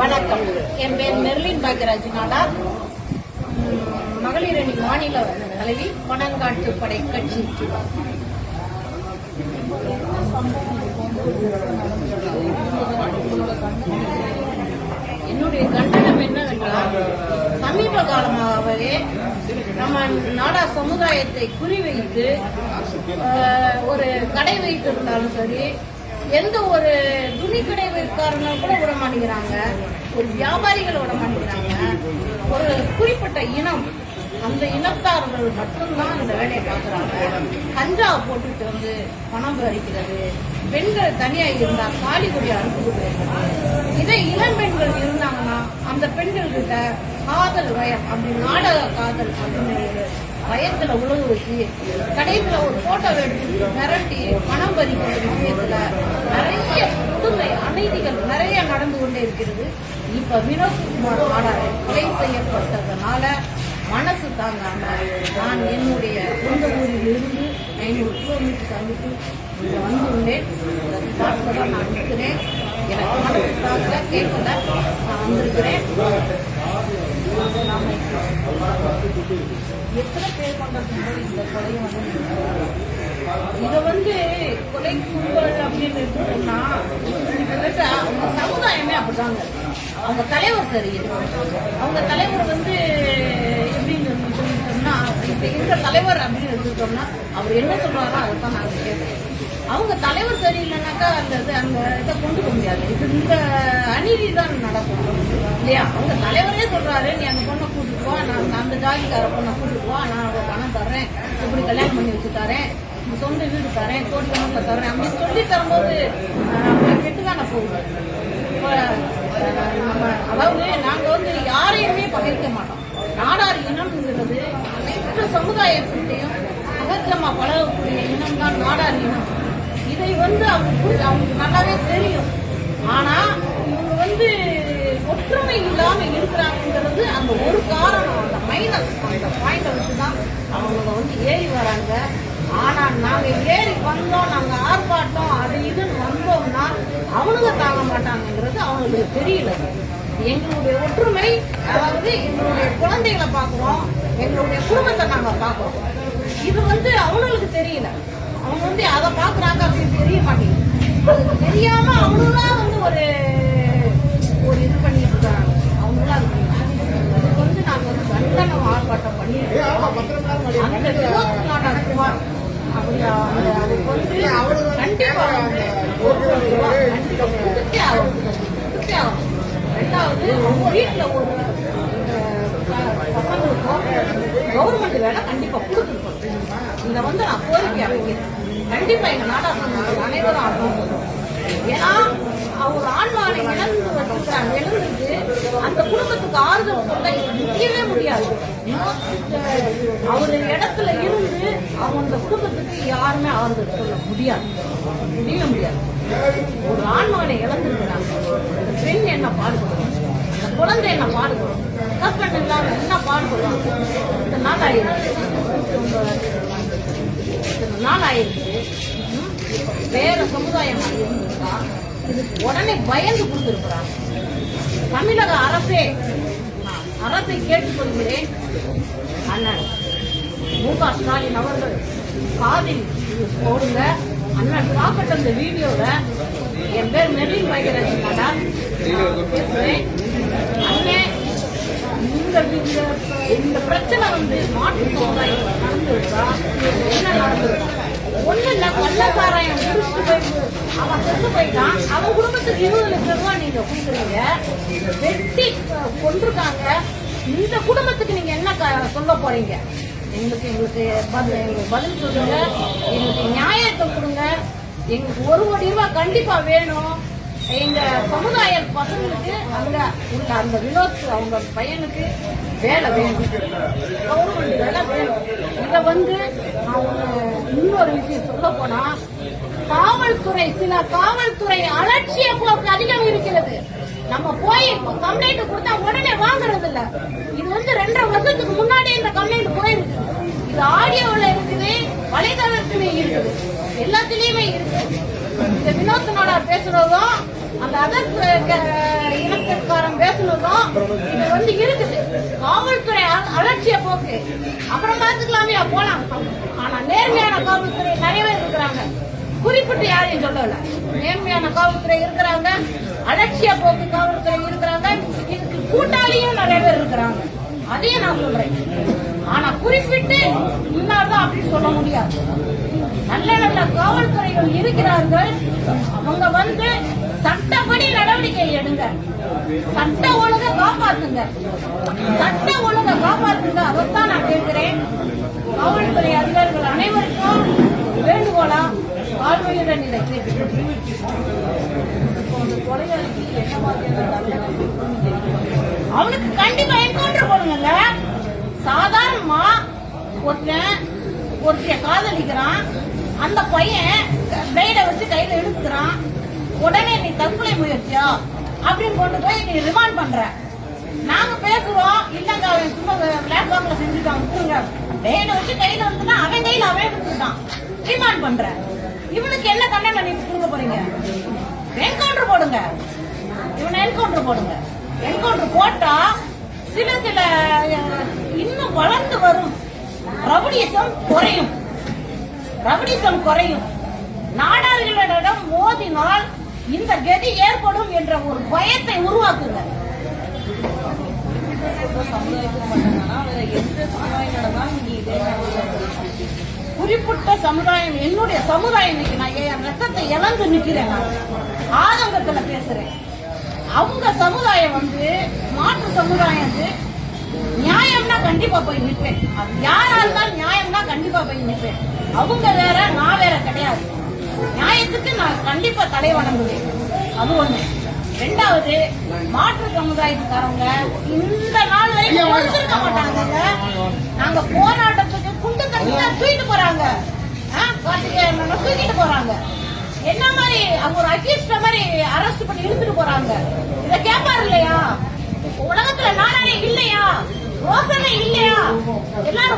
வணக்கம். என் பேர் மெர்லின் பாக்யராஜ் நாடா உம், மகளிர் அணி மாநில தலைவி பணங்காட்டு படை கட்சி. என்னுடைய கண்டனம் என்னவென்றால் சமீப காலமாகவே நம்ம நாடா சமுதாயத்தை குறிவைத்து ஆஹ், ஒரு கடை வைத்திருந்தாலும் சரி எந்த ஒரு துணி கடை வைக்காரங்க கூட விட மாட்டேங்கிறாங்க. ஒரு வியாபாரிகள் விட மாட்டேங்கிறாங்க. ஒரு குறிப்பிட்ட இனம் அந்த இனத்தார்கள் மட்டும்தான் அந்த வேலையை பார்க்குறாங்க. கஞ்சா போட்டுட்டு வந்து பணம் பறிக்கிறது. பெண்கள் தனியா இருந்தா காலி கொடி அனுப்புவது இதே இளம் பெண்கள் இருந்தாங்கன்னா அந்த பெண்கள் கிட்ட காதல் வயம் அப்படி நாடக காதல் அப்படின்னு பயத்துல உழவு வச்சு கடைசியில ஒரு போட்டோ எடுத்து மிரட்டி பணம் பறிக்கிற விஷயத்துல நிறைய கொடுமை அநீதிகள் நிறைய நடந்து கொண்டே இருக்கிறது. இப்ப வினோத்குமார் நாடார் கொலை செய்யப்பட்டதுனால மனசு தாங்காம நான் என்னுடைய சொந்த ஊரிலிருந்து ஐநூறு கிலோமீட்டர் தங்கிட்டு இங்கே வந்துள்ளேன். இந்த தான் நான் நிற்கிறேன். எனக்கு மனசு தாங்கல கேட்கல. நான் வந்திருக்கிறேன். எத்தனை பேர் கொண்டது இந்த கொலையை வந்து இதை வந்து கொலை கும்பல் அப்படின்னு எடுத்துட்டோம்னா கிட்டத்தட்ட அவங்க சமுதாயமே அப்படிதாங்க. அவங்க தலைவர் சரியில்லை அவங்க தலைவர் வந்து இப்போ இருக்கிற தலைவர் அப்படின்னு எடுத்துட்டோம்னா அவர் என்ன சொல்றாரோ அதை தான் நாங்கள் கேட்போம் அவங்க தலைவர் சரியில்லைனாக்கா அந்த இது அந்த இதை கொண்டு போக முடியாது. இது இந்த அநீதி தான் நடக்கும். இல்லையா? அவங்க தலைவரே சொல்றாரு நீ அந்த பொண்ணை கூட்டிட்டு போ நான் அந்த ஜாதிக்கார பொண்ணை கூட்டிட்டு போ நான் அவங்க பணம் தர்றேன் இப்படி கல்யாணம் பண்ணி வச்சு தரேன் சொந்த வீடு தரேன் கோடி கணக்கில் தரேன் அப்படின்னு சொல்லி தரும்போது கெட்டு தானே போகுது? நம்ம அதாவது நாங்கள் வந்து யாரையுமே பகைக்க மாட்டோம். நாடார் இனம்ங்கிறது மற்ற சமுதாயத்திலையும் சகஜமா பழகக்கூடிய இனம் தான் நாடார் இனம் இதை வந்து அவங்க அவங்களுக்கு நல்லாவே தெரியும். ஆனா இவங்க வந்து ஒற்றுமை இல்லாம இருக்கிறாங்கிறது அந்த ஒரு காரணம் அந்த மைனஸ் அந்த பாயிண்ட வச்சுதான் அவங்க வந்து ஏறி வராங்க. ஆனா நாங்க ஏறி வந்தோம் நாங்க ஆர்ப்பாட்டம் அது இதுன்னு வந்தோம்னா அவனுங்க தாங்க மாட்டாங்கங்கிறது அவங்களுக்கு தெரியல. எங்களுடைய ஒற்றுமை அதாவது எங்களுடைய குழந்தைகளை பார்க்குறோம் எங்களுடைய குடும்பத்தை நாங்க பார்க்கிறோம். இது வந்து அவங்களுக்கு தெரியல. அவங்க வந்து அதை பாக்குறாங்க அப்படின்னு தெரிய மாட்டேங்குது. தெரியாம அவங்களா வந்து ஒரு ஒரு இது பண்ணிட்டு இருக்காங்க. அவங்களா அது அதுக்கு வந்து நாங்க வந்து கண்டனம் ஆர்ப்பாட்டம் பண்ணிருக்கோம் அந்த விரோதமான குமார் அப்படி அதுக்கு வந்து கண்டிப்பா வந்து ஒரு கோடி ரூபாய் கண்டிப்பா கொடுத்தே ஆகணும். கொடுத்தே ஆகணும். ரெண்டாவது அவங்க வீட்டுல ஒரு கவர்மெண்ட் வேலை கண்டிப்பா கொடுத்துருக்கணும் இதை வந்து நான் கோரிக்கை வைக்கிறேன் கண்டிப்பா எங்க நாடாளுமன்ற அனைவரும் ஆகணும் ஏன்னா அவங்க ஆன்மாவை இழந்து இழந்துட்டு அந்த குடும்பத்துக்கு ஆறுதல் சொல்ல முடியவே முடியாது அவர் இடத்துல இருந்து அவங்க அந்த குடும்பத்துக்கு யாருமே ஆறுதல் சொல்ல முடியாது முடியவே முடியாது ஒரு ஆண்மகனை இழந்திருக்கிறாங்க அந்த பெண் என்ன பாடுபடும் அந்த குழந்தை என்ன பாடுபடும்? ஹஸ்பண்ட் இல்லாமல் என்ன பாடுபடும்? இந்த நாள் ஆயிருக்கு இத்தனை நாள் ஆயிருக்கு வேற சமுதாயம் இருந்திருக்கா இதுக்கு உடனே பயந்து கொடுத்திருக்கிறாங்க தமிழக அரசே அரசை கேட்டுக்கொள்கிறேன் அண்ணன் மு க ஸ்டாலின் அவர்கள் காதில் இது போடுங்க. அண்ணன் பார்க்கட்ட இந்த வீடியோல. என் பேர் மெர்லின் வைகரன் மேடம். பேசுறேன். அண்ணே இந்த இந்த- இந்த பிரச்சனை வந்து மாற்று சமுதாயம் நடந்திருக்கா? என்ன நடந்திருக்கா? ஒண்ணு இல்ல கொள்ள சாராயம் குடிச்சிட்டு போய் அவன் செத்து போயிட்டான். அவன் குடும்பத்துக்கு இருபது லட்சம் ரூபாய் நீங்க கொடுக்குறீங்க. வெட்டி அஹ், இந்த குடும்பத்துக்கு நீங்க என்ன க- சொல்ல போறீங்க? எங்களுக்கு எங்களுக்கு பதில் எங்களுக்கு பதில் சொல்லுங்க. எங்களுக்கு நியாயத்தை கொடுங்க. எங்களுக்கு ஒரு கோடி ரூபாய் கண்டிப்பா வேணும். எங்க சமுதாய பசங்களுக்கு அங்க உள்ள அந்த வினோத் அவங்க பையனுக்கு வேலை வேணும். கவர்மெண்ட் வேலை வேணும். இதை வந்து அவங்க இன்னொரு விஷயம் சொல்ல போனா காவல்துறை சில காவல்துறை அலட்சிய போக்கு அதிகம் இருக்கிறது. நம்ம போய் கம்ப்ளைண்ட் கொடுத்தா உடனே வாங்குறது இல்ல இது வந்து ரெண்டரை வருஷத்துக்கு முன்னாடி இந்த கம்ப்ளைண்ட் போயிருக்கு இது ஆடியோல இருக்குது வலைதளத்திலே இருக்குது. எல்லாத்துலயுமே இருக்கு இந்த இனத்திற்காரம் பேசணும் இது வந்து இருக்குது. காவல்துறை அலட்சிய போக்கு. அப்புறம் பார்த்துக்கலாமே போலாம். ஆனா நேர்மையான காவல்துறை நிறைய பேர் இருக்கிறாங்க. குறிப்பிட்டு யாரையும் சொல்லல. நேர்மையான காவல்துறை இருக்கிறாங்க அலட்சிய போக்கு காவல்துறை இருக்கிறாங்க இதுக்கு கூட்டாளியும் நிறைய பேர் இருக்கிறாங்க. அதையும் நான் சொல்றேன். ஆனா குறிப்பிட்டு இன்னார்தான் அப்படி சொல்ல முடியாது. நல்ல நல்ல காவல்துறைகள் இருக்கிறார்கள். அவங்க வந்து சட்டப்படி நடவடிக்கை எடுங்க. சட்ட ஒழுங்க காப்பாத்துங்க. சட்ட ஒழுங்க காப்பாத்துங்க. அதைத்தான் நான் கேட்கிறேன். காவல்துறை அதிகாரிகள் அனைவருக்கும் வேண்டுகோளா வாழ்வையுடன் இதை கேட்கிறேன். அவனுக்கு கண்டிப்பா என்கவுண்டர் போடுங்க சாதாரணமா ஒருத்தன் ஒருத்தைய காதலிக்கிறான். அந்த பையன் பிளேட வச்சு கையில இழுத்துக்கிறான் உடனே நீ தற்கொலை முயற்சியா? அப்படின்னு கொண்டு போய் நீ ரிமாண்ட் பண்ற. நாங்க பேசுறோம். இல்லங்க அவன் சும்மா பிளாட்ஃபார்ம்ல செஞ்சுட்டான் விட்டுருங்க பிளேட வச்சு கையில வந்துன்னா அவன் கையில அவன் எடுத்துட்டான் ரிமாண்ட் பண்ற. இவனுக்கு என்ன தண்டனை நீங்க கொடுக்க போறீங்க? என்கவுண்டர் போடுங்க. இவனை என்கவுண்டர் போடுங்க. என்கவுண்டர் போட்டா சில சில இன்னும் வளர்ந்து வரும். ரவுடிசம் குறையும். ரவுடிசம் குறையும். நாடார்களிடம் மோதினால் இந்த கதி ஏற்படும் என்ற ஒரு பயத்தை உருவாக்குங்க. குறிப்பிட்ட சமுதாயம் என்னுடைய சமுதாயம் இன்னைக்கு நான் என் ரத்தத்தை இழந்து நிக்கிறேன் நான் ஆதங்கத்துல பேசுறேன். அவங்க சமுதாயம் வந்து மாற்று சமுதாயம் வந்து நியாயம்னா கண்டிப்பா போய் நிற்பேன். அது யாரா இருந்தாலும் நியாயம்னா கண்டிப்பா போய் நிற்பேன். அவங்க வேற நான் வேற கிடையாது. நியாயத்துக்கு நான் கண்டிப்பா தலை வணங்குவேன். அது ஒண்ணு. ரெண்டாவது மாற்று சமுதாயத்துக்காரங்க இந்த நாள் வரைக்கும் ஒழிச்சிருக்க மாட்டாங்க. நாங்க போராட்டத்துக்கு குண்டு தண்ணியா தூக்கிட்டு போறாங்க. தூக்கிட்டு போறாங்க. என்ன மாதிரி அவங்க ஒரு அக்யூஸ்ட மாதிரி அரெஸ்ட் பண்ணி இழுத்துட்டு போறாங்க. இத கேட்பாரு இல்லையா? உலகத்துல நாடாரே இல்லையா? ரோசனை இல்லையா? எல்லாரும்